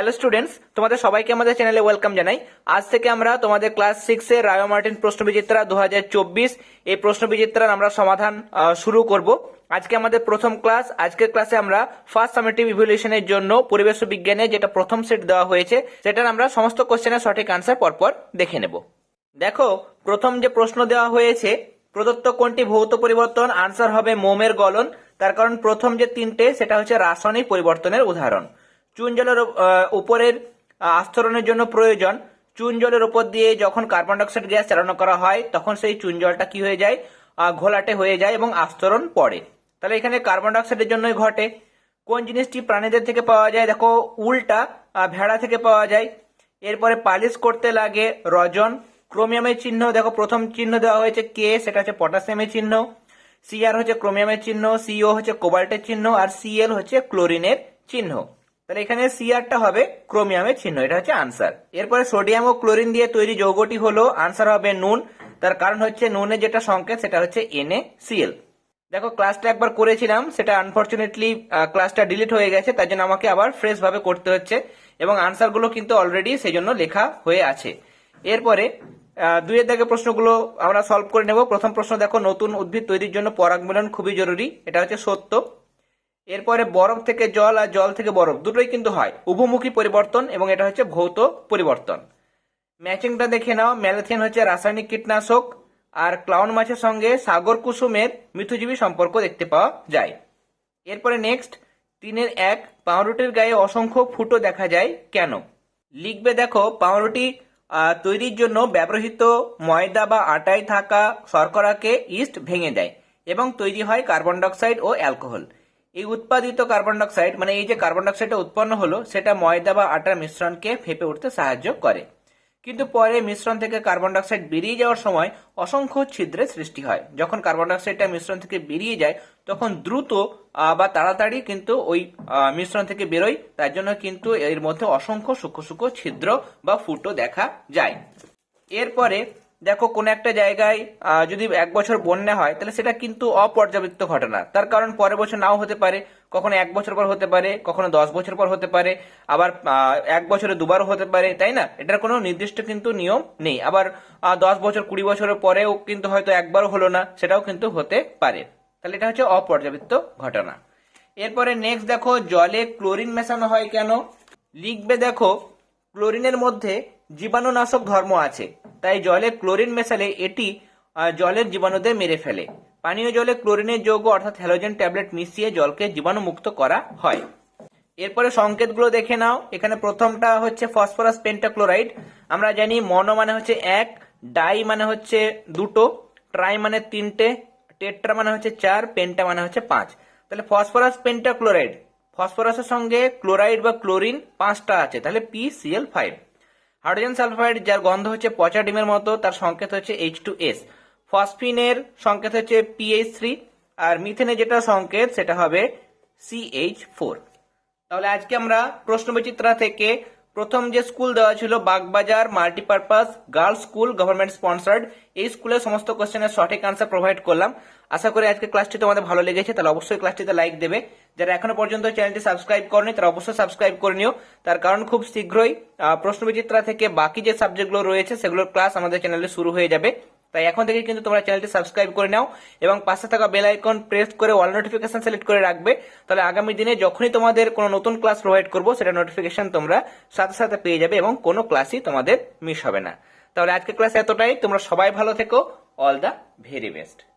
Hello students, তোমাদের সবাইকে আমাদের চ্যানেলে ওয়েলকাম জানাই। আজ থেকে আমরা তোমাদের ক্লাস সিক্স রায় মার্টিন প্রশ্ন বিচিত্রা দু এই প্রশ্ন বিচিত্রার আমরা সমাধান শুরু করব। আজকে আমাদের প্রথম ক্লাস, আজকের ক্লাসে আমরা ফার্স্ট সামেটিভ ইভ্যালুয়েশনের জন্য পরিবেশ বিজ্ঞানে যেটা প্রথম সেট দেওয়া হয়েছে, সেটার আমরা সমস্ত কোশ্চেনের সঠিক আনসার পরপর দেখে নেব। দেখো, প্রথম যে প্রশ্ন দেওয়া হয়েছে, প্রদত্ত কোনটি ভৌত পরিবর্তন? আনসার হবে মোমের গলন। তার কারণ প্রথম যে তিনটে, সেটা হচ্ছে রাসায়নিক পরিবর্তনের উদাহরণ। চুন জলের উপরের আস্তরণের জন্য প্রয়োজন। চুন জলের উপর দিয়ে যখন কার্বন ডাইঅক্সাইড গ্যাস চালনা করা হয়, তখন সেই চুন জলটা কি হয়ে যায়? ঘোলাটে হয়ে যায় এবং আস্তরণ পড়ে। তাহলে এখানে কার্বন ডাইঅক্সাইডের জন্যই ঘটে। কোন জিনিসটি প্রাণীদের থেকে পাওয়া যায়? দেখো, উল্টা ভেড়া থেকে পাওয়া যায়। এরপরে পালিশ করতে লাগে রজন। ক্রোমিয়ামের চিহ্ন, দেখো, প্রথম চিহ্ন দেওয়া হয়েছে কে সেটা হচ্ছে পটাশিয়ামের চিহ্ন। সিআর হচ্ছে ক্রোমিয়ামের চিহ্ন সিও হচ্ছে কোবাল্টের চিহ্ন, আর সিএল হচ্ছে ক্লোরিনের চিহ্ন। তাহলে এখানে সিআরটা হবে ক্রোমিয়ামের চিহ্ন, এটা হচ্ছে আনসার এরপরে সোডিয়াম ও ক্লোরিন দিয়ে তৈরি যৌগটি হলো আনসার হবে নুন। তার কারণ হচ্ছে নুনের যেটা সংকেত, সেটা হচ্ছে এনএ সিএল দেখো ক্লাসটা একবার করেছিলাম, সেটা আনফরচুনেটলি ক্লাসটা ডিলিট হয়ে গেছে, তার জন্য আমাকে আবার ফ্রেশ ভাবে করতে হচ্ছে। এবং আনসারগুলো কিন্তু অলরেডি সেই জন্য লেখা হয়ে আছে। এরপরে দুইয়ের দাগে প্রশ্নগুলো আমরা সলভ করে নেব। প্রথম প্রশ্ন দেখো, নতুন উদ্ভিদ তৈরির জন্য পরাগমিলন খুবই জরুরি, এটা হচ্ছে সত্য। এরপরে বরফ থেকে জল আর জল থেকে বরফ, দুটোই কিন্তু হয়। উভমুখী পরিবর্তন এবং এটা হচ্ছে ভৌত পরিবর্তন। ম্যাচিংটা দেখে নাও, ম্যালাথিয়ান হচ্ছে রাসায়নিক কীটনাশক আর ক্লাউন মাছের সঙ্গে সাগর কুসুমের মিথুজীবী সম্পর্ক দেখতে পাওয়া যায়। এরপরে নেক্সট, তিনের এক, পাউরুটির গায়ে অসংখ্য ফুটো দেখা যায় কেন? লিখবে দেখো, পাউরুটি তৈরির জন্য ব্যবহৃত ময়দা বা আটায় থাকা শর্করাকে ইস্ট ভেঙে দেয় এবং তৈরি হয় কার্বন ডাইঅক্সাইড ও অ্যালকোহল। এই উৎপাদিত কার্বন ডাইঅক্সাইড মানে এই যে কার্বন ডাইঅক্সাইডটা উৎপন্ন হলো, সেটা ময়দা বা আটার মিশ্রণকে ফেপে উঠতে সাহায্য করে। কিন্তু পরে মিশ্রণ থেকে কার্বন ডাইঅক্সাইড বেরিয়ে যাওয়ার সময় অসংখ্য ছিদ্রের সৃষ্টি হয়। যখন কার্বন ডাইঅক্সাইডটা মিশ্রণ থেকে বেরিয়ে যায়, তখন দ্রুত বা তাড়াতাড়ি কিন্তু ওই মিশ্রণ থেকে বেরোয়। তার জন্য কিন্তু এর মধ্যে অসংখ্য সূক্ষ্ম সূক্ষ্ম ছিদ্র বা ফুটো দেখা যায়। এরপরে দেখো কোন একটা জায়গায় যদি এক বছর বন্যা হয়, তাহলে সেটা কিন্তু অপর্যাবৃত্ত ঘটনা। তার কারণ পরের বছর নাও হতে পারে, কখনো এক বছর পর হতে পারে, কখনো দশ বছর পর হতে পারে, আবার এক বছরে দুবারও হতে পারে, তাই না? এটার কোনো নির্দিষ্ট কিন্তু নিয়ম নেই। আবার দশ বছর কুড়ি বছরের পরেও কিন্তু হয়তো একবারও হলো না, সেটাও কিন্তু হতে পারে। তাহলে এটা হচ্ছে অপর্যাবৃত্ত ঘটনা। এরপরে নেক্সট দেখো, জলে ক্লোরিন মেশানো হয় কেন? লিখবে দেখো, ক্লোরিনের মধ্যে জীবাণুনাশক ধর্ম আছে। তাই জলে ক্লোরিন মেশালে এটি জলের জীবাণুদের মেরে ফেলে। পানীয় জলে ক্লোরিনের যৌগ অর্থাৎ হ্যালোজেন ট্যাবলেট মিশিয়ে জলকে জীবাণুমুক্ত করা হয়। এরপরে সংকেতগুলো দেখে নাও। এখানে প্রথমটা হচ্ছে ফসফরাস পেন্টাক্লোরাইড। আমরা জানি মনো মানে হচ্ছে এক, ডাই মানে হচ্ছে দুটো, ট্রাই মানে তিনটে, টেট্রা মানে হচ্ছে চার, পেন্টা মানে হচ্ছে পাঁচ। তাহলে ফসফরাস পেন্টাক্লোরাইড, ফসফরাসের সঙ্গে ক্লোরাইড বা ক্লোরিন পাঁচটা আছে। তাহলে P CL five hydrogen sulphide, যার গন্ধ হচ্ছে পচা ডিমের মতো, তার সংকেত হচ্ছে এইচ টু এস ফসফিনের সংকেত হচ্ছে পিএইচ থ্রি আর মিথেনের যেটা সংকেত, সেটা হবে সিএইচ ফোর তাহলে আজকে আমরা প্রশ্নবিচিত্রা থেকে প্রথম যে স্কুল দেওয়া ছিল, Bagbazar multipurpose girls school government sponsored এই স্কুলের সমস্ত কোশ্চেনের সঠিক আনসার প্রোভাইড করলাম। আশা করি আজকে ক্লাসটি তোমাদের ভালো লেগেছে, তাহলে অবশ্যই ক্লাসটিতে লাইক দেবে। যারা এখনও পর্যন্ত চ্যানেলটি সাবস্ক্রাইব করেনি, তারা অবশ্যই সাবস্ক্রাইব করে নিও। তার কারণ খুব শীঘ্রই প্রশ্নবিচিত্রা থেকে বাকি যে সাবজেক্টগুলো রয়েছে, সেগুলোর ক্লাস আমাদের চ্যানেলে শুরু হয়ে যাবে। তাই এখন থেকে কিন্তু তোমরা চ্যানেলটি সাবস্ক্রাইব করে নাও এবং পাশে থাকা বেল আইকন প্রেস করে অল নোটিফিকেশন সিলেক্ট করে রাখবে। তাহলে আগামী দিনে যখনই তোমাদের কোনো নতুন ক্লাস প্রোভাইড করব, সেটা নোটিফিকেশন তোমরা সাথে সাথে পেয়ে যাবে এবং কোনো ক্লাসই তোমাদের মিস হবে না। তাহলে আজকে ক্লাস এতটাই। তোমরা সবাই ভালো থেকো। All the very best